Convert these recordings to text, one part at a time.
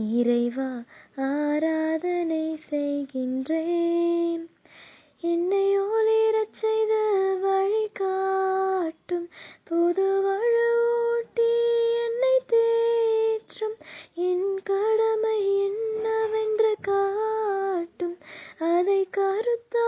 இறைவா ஆராதனை செய்கின்றேன். என்னை ஒளிரச் செய்த வழிகாட்டும் புது வழுவூட்டி என்னை தேற்றும். என் கடமை என்னவென்று காட்டும். அதை கருத்தா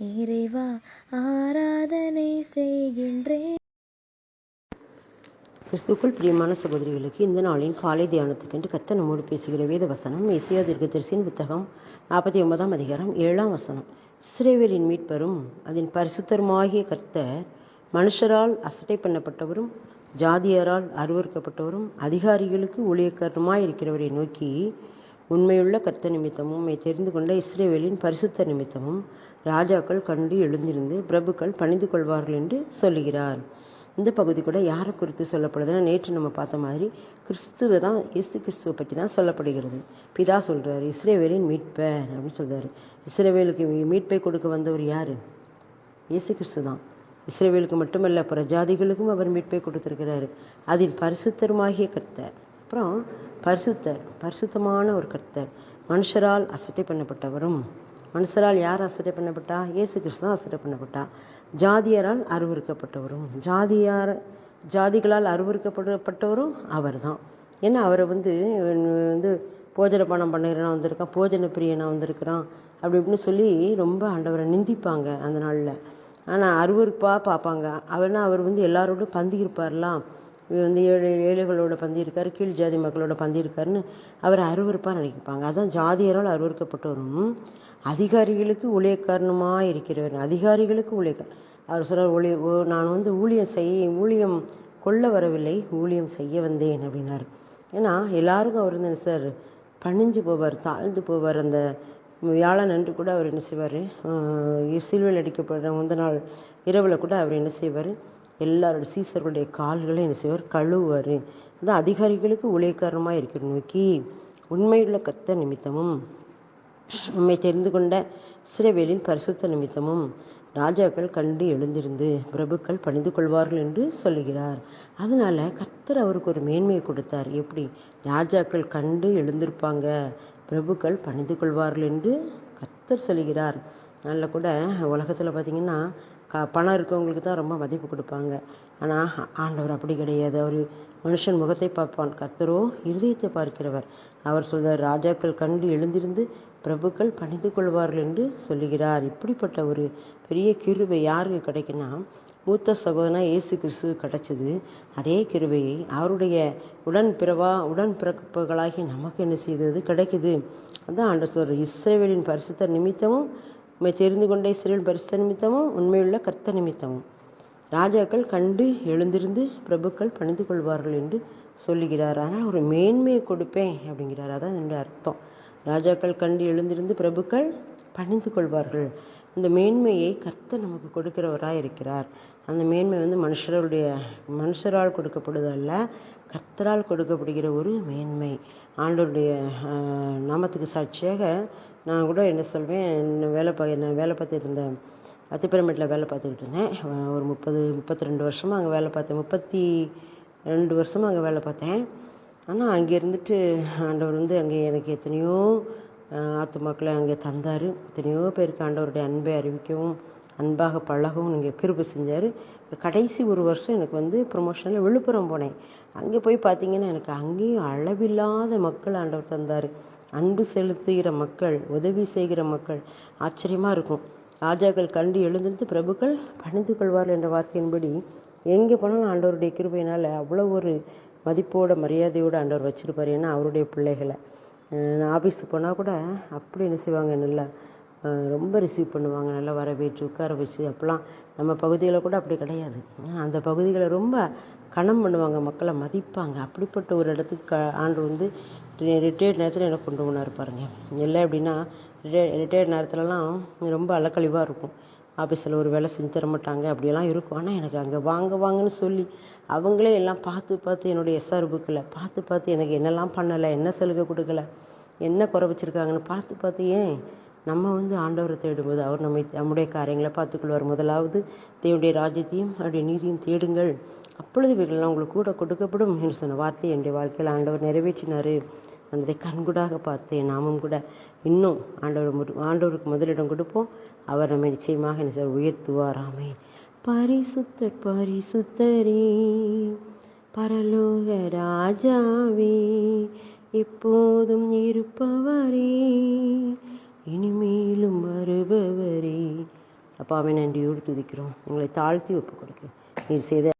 இறைவா ஆராதனை செய்கின்றேன். கிறிஸ்துக்குள் பிரியமான சகோதரிகளுக்கு இந்த நாளின் காலை தியானத்துக்கென்று கத்த நம்மோடு பேசுகிற வேத வசனம் ஏசியா தீர்க்கதரிசியின் புத்தகம் நாற்பத்தி ஒன்பதாம் அதிகாரம் ஏழாம் வசனம். இஸ்ரேவேலின் மீட்பரும் அதன் பரிசுத்தருமாகிய கர்த்தர் மனுஷரால் அசட்டை பண்ணப்பட்டவரும் ஜாதியரால் அருவறுக்கப்பட்டவரும் அதிகாரிகளுக்கு ஊழியக்காரருமாய் இருக்கிறவரை நோக்கி உண்மையுள்ள கர்த்த நிமித்தமும் மை தெரிந்து கொண்ட இஸ்ரேவேலின் பரிசுத்த நிமித்தமும் ராஜாக்கள் கண்டு எழுந்திருந்து பிரபுக்கள் பணிந்து கொள்வார்கள் என்று சொல்லுகிறார். இந்த பகுதி கூட யாரை குறித்து சொல்லப்படுதுன்னா நேற்று நம்ம பார்த்த மாதிரி கிறிஸ்துவ தான் இயேசு கிறிஸ்துவை பற்றி தான் சொல்லப்படுகிறது. பிதா சொல்கிறார் இஸ்ரேவேலின் மீட்பர் அப்படின்னு சொல்கிறார் இஸ்ரேவேலுக்கு மீட்பை கொடுக்க வந்தவர் யார்? இயேசு கிறிஸ்து தான். இஸ்ரேவேலுக்கு மட்டுமல்ல பிற ஜாதிகளுக்கும் அவர் மீட்பை கொடுத்துருக்கிறாரு. அதில் பரிசுத்தருமாகிய கர்த்தர். அப்புறம் பரிசுத்தர் பரிசுத்தமான ஒரு கர்த்தர். மனுஷரால் அசட்டை பண்ணப்பட்டவரும் மனுஷரால் யார் அசட்டை பண்ணப்பட்டா? இயேசு கிறிஸ்து தான் அசட்டை பண்ணப்பட்டா. ஜாதியரால் அருவறுக்கப்பட்டவரும் ஜாதியார் ஜாதிகளால் அருவறுக்கப்படப்பட்டவரும் அவர் தான் ஏன்னா அவரை வந்து வந்து போஜன பணம் பண்ணுறனா வந்திருக்கான் போஜன பிரியனா வந்திருக்கிறான் அப்படி இப்படின்னு சொல்லி ரொம்ப ஆண்டவரை நிந்திப்பாங்க அந்த நாளில். ஆனால் அருவறுப்பாக பார்ப்பாங்க. அவர்னா அவர் வந்து எல்லாரோடும் பந்திருப்பார்லாம் வந்து ஏழை ஏழைகளோட பந்தியிருக்கார் கீழ் ஜாதி மக்களோட பந்தியிருக்காருன்னு அவர் அருவறுப்பாக நினைப்பாங்க. அதான் ஜாதியரால் அருவறுக்கப்பட்டவரும் அதிகாரிகளுக்கு ஊழியக்காரணமாக இருக்கிறவர். அதிகாரிகளுக்கு ஊழியக்கார். அவர் சொல்கிறார் ஊழிய ஓ- நான் வந்து ஊழியம் செய்ய ஊழியம் கொள்ள வரவில்லை ஊழியம் செய்ய வந்தேன் அப்படின்னாரு. ஏன்னா எல்லாருக்கும் அவர் வந்து என்ன சார் பணிஞ்சு போவார் தாழ்ந்து போவார். அந்த வியாழன் அன்று கூட அவர் என்ன செய்வார்? சிலுவையில் அடிக்கப்படுற முந்த நாள் இரவில் கூட அவர் என்ன செய்வார்? எல்லாரோட சீசர்களுடைய கால்களை என்ன செய்வார் கழுவுவார். அது அதிகாரிகளுக்கு ஊழியக்காரமாக இருக்கிற நோக்கி உண்மையுள்ள கத்த நிமித்தமும் நம்மை தெரிந்து கொண்ட சிறவேலின் பரிசுத்த நிமித்தமும் ராஜாக்கள் கண்டு எழுந்திருந்து பிரபுக்கள் பணிந்து கொள்வார்கள் என்று சொல்லுகிறார். அதனால கர்த்தர் அவருக்கு ஒரு மேன்மையை கொடுத்தார். எப்படி? ராஜாக்கள் கண்டு எழுந்திருப்பாங்க பிரபுக்கள் பணிந்து கொள்வார்கள் என்று கர்த்தர் சொல்லுகிறார். அதில் கூட உலகத்தில் பார்த்திங்கன்னா க பணம் இருக்கவங்களுக்கு தான் ரொம்ப மதிப்பு கொடுப்பாங்க. ஆனால் ஆண்டவர் அப்படி கிடையாது. அவர் மனுஷன் முகத்தை பார்ப்பான். கத்தரோ இருதயத்தை பார்க்கிறவர். அவர் சொல்கிறார் ராஜாக்கள் கண்டு எழுந்திருந்து பிரபுக்கள் பணிந்து கொள்வார்கள் என்று சொல்லுகிறார். இப்படிப்பட்ட ஒரு பெரிய கிருவை யாருக்கு கிடைக்குன்னா மூத்த சகோதரனா இயேசு கிறிஸ்து கிடைச்சது. அதே கிருவையை அவருடைய உடன் பிறவா உடன் பிறப்புகளாகி நமக்கு என்ன செய்தது? கிடைக்குது. அதான் ஆண்டு சொல்ற இஸ்ரேவேலின் பரிசுத்த நிமித்தமும் உண்மை தெரிந்து கொண்ட இஸ்ரேல் பரிசு நிமித்தமும் உண்மையுள்ள கர்த்த நிமித்தமும் ராஜாக்கள் கண்டு எழுந்திருந்து பிரபுக்கள் பணிந்து கொள்வார்கள் என்று சொல்லுகிறார். அதனால் ஒரு மேன்மையை கொடுப்பேன் அப்படிங்கிறார். அதான் என்னுடைய அர்த்தம். ராஜாக்கள் கண்டு எழுந்திருந்து பிரபுக்கள் பணிந்து கொள்வார்கள். இந்த மேன்மையை கர்த்தர் நமக்கு கொடுக்கிறவராக இருக்கிறார் அந்த மேன்மை வந்து மனுஷருடைய மனுஷரால் கொடுக்கப்படுவதல்ல கர்த்தரால் கொடுக்கப்படுகிற ஒரு மேன்மை. ஆண்டவருடைய நாமத்துக்கு சாட்சியாக நான் கூட என்ன சொல்வேன் என்ன வேலை பா நான் வேலை பார்த்துட்டு இருந்தேன். அத்திப்பரமேட்டில் வேலை பார்த்துக்கிட்டு இருந்தேன். ஒரு முப்பது முப்பத்தி ரெண்டு வருஷமாக அங்கே வேலை பார்த்தேன். முப்பத்தி ரெண்டு வருஷமாக அங்கே வேலை பார்த்தேன். ஆனால் அங்கே இருந்துட்டு ஆண்டவர் வந்து அங்கே எனக்கு எத்தனையோ ஆத்துமாக்களை அங்கே தந்தார். எத்தனையோ பேருக்கு ஆண்டவருடைய அன்பை அறிவிக்கவும் அன்பாக பழகவும் நீங்கள் கிருப்பு செஞ்சார். கடைசி ஒரு வருஷம் எனக்கு வந்து ப்ரொமோஷனில் விழுப்புரம் போனேன். அங்கே போய் பார்த்தீங்கன்னா எனக்கு அங்கேயும் அளவில்லாத மக்கள் ஆண்டவர் தந்தார். அன்பு செலுத்துகிற மக்கள் உதவி செய்கிற மக்கள் ஆச்சரியமாக இருக்கும். ராஜாக்கள் கண்டு எழுந்திருந்து பிரபுக்கள் பணிந்து கொள்வார்கள் என்ற வார்த்தையின்படி எங்கே போனாலும் ஆண்டவருடைய கிருபையினால் அவ்வளோ ஒரு மதிப்போட மரியாதையோடு ஆண்டவர் வச்சிருப்பார். ஏன்னா அவருடைய பிள்ளைகளை. நான் ஆஃபீஸுக்கு போனால் கூட அப்படி என்ன செய்வாங்க நல்லா ரொம்ப ரிசீவ் பண்ணுவாங்க நல்லா வரவேற்று உட்கார வச்சு அப்போலாம் நம்ம பகுதியில் கூட அப்படி கிடையாது. அந்த பகுதிகளை ரொம்ப கனம் பண்ணுவாங்க மக்களை மதிப்பாங்க. அப்படிப்பட்ட ஒரு இடத்துக்கு க ஆண்டு வந்து ரிட்டையர்ட் நேரத்தில் எனக்கு கொண்டு போனார் பாருங்க. இல்லை அப்படின்னா ரிட்டையர்ட் நேரத்துலலாம் ரொம்ப அலக்கழிவாக இருக்கும். ஆஃபீஸில் ஒரு வேலை செஞ்சு தர மாட்டாங்க அப்படியெல்லாம் இருக்கும். ஆனால் எனக்கு அங்கே வாங்க வாங்கன்னு சொல்லி அவங்களே எல்லாம் பார்த்து பார்த்து என்னுடைய எஸ்ஆர் புக்கில் பார்த்து பார்த்து எனக்கு என்னெல்லாம் பண்ணலை என்ன சலுகை கொடுக்கல என்ன குறை வச்சுருக்காங்கன்னு பார்த்து பார்த்து ஏன் நம்ம வந்து ஆண்டவரை தேடும்போது அவர் நம்மை நம்முடைய காரியங்களை பார்த்துக்கொள்வார். முதலாவது தேவனுடைய ராஜ்யத்தையும் அவருடைய நீதியும் தேடுங்கள். அப்பொழுது இவைகள்லாம் உங்களுக்கு கூட கொடுக்கப்படும் என்று சொன்ன வார்த்தையை என்னுடைய வாழ்க்கையில் ஆண்டவர் நிறைவேற்றினார். நான் அதை கண்கூடாக பார்த்தேன் நாமும் கூட இன்னும் ஆண்டவர் ஆண்டவருக்கு முதலிடம் கொடுப்போம். அவர் நம்மை நிச்சயமாக என்ன உயர்த்துவாராமே உயர்த்துவார். ஆமென். பரிசுத்தர் பரிசுத்தரே பரலோக ராஜாவே எப்போதும் இருப்பவரே இனிமேலும் வருபவரே. அப்பாவை நன்றியோடு துதிக்கிறோம். உங்களை தாழ்த்தி ஒப்புக் கொடுக்கிறோம் நீர் செய்த